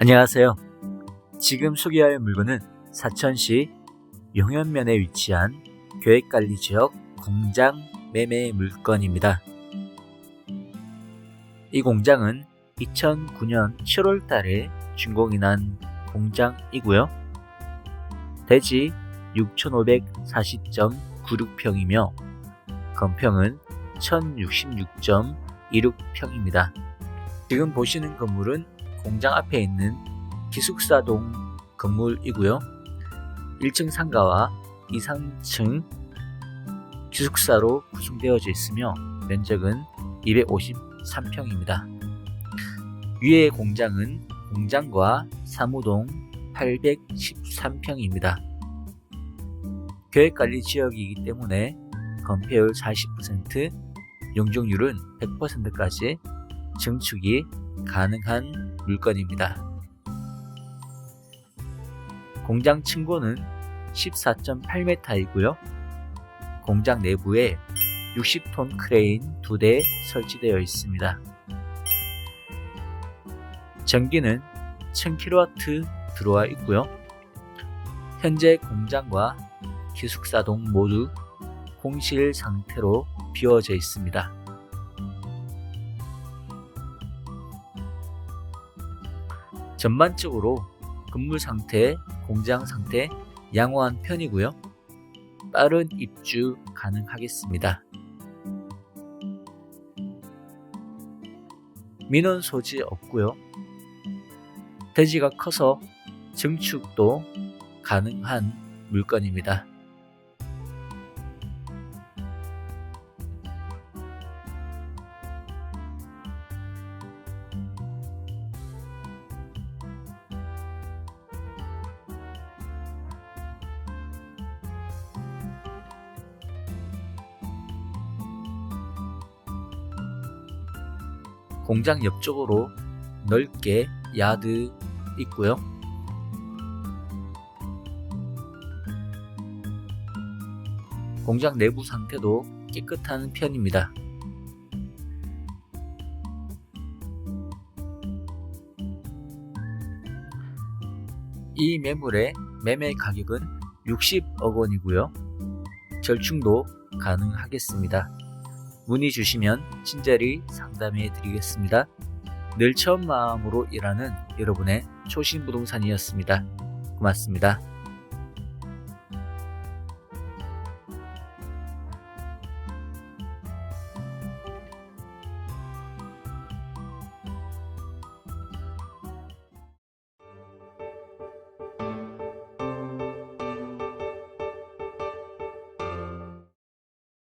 안녕하세요. 지금 소개할 물건은 사천시 용현면에 위치한 계획관리지역 공장 매매 물건입니다. 이 공장은 2009년 7월 달에 준공이 난 공장이고요. 대지 6,540.96평이며 건평은 1,066.26평입니다. 지금 보시는 건물은 공장 앞에 있는 기숙사동 건물이고요. 1층 상가와 2, 3층 기숙사로 구성되어져 있으며 면적은 253평입니다. 위의 공장은 공장과 사무동 813평입니다. 계획관리 지역이기 때문에 건폐율 40%, 용적률은 100%까지 증축이 가능한 물건입니다. 공장 층고는 14.8m이고요. 공장 내부에 60톤 크레인 2대 설치되어 있습니다. 전기는 1000kW 들어와 있고요. 현재 공장과 기숙사동 모두 공실 상태로 비워져 있습니다. 전반적으로 건물 상태, 공장 상태 양호한 편이고요. 빠른 입주 가능하겠습니다. 민원 소지 없고요. 대지가 커서 증축도 가능한 물건입니다. 공장 옆쪽으로 넓게 야드 있고요. 공장 내부 상태도 깨끗한 편입니다. 이 매물의 매매 가격은 60억 원이고요. 절충도 가능하겠습니다. 문의 주시면 친절히 상담해 드리겠습니다. 늘 처음 마음으로 일하는 여러분의 초심 부동산이었습니다. 고맙습니다.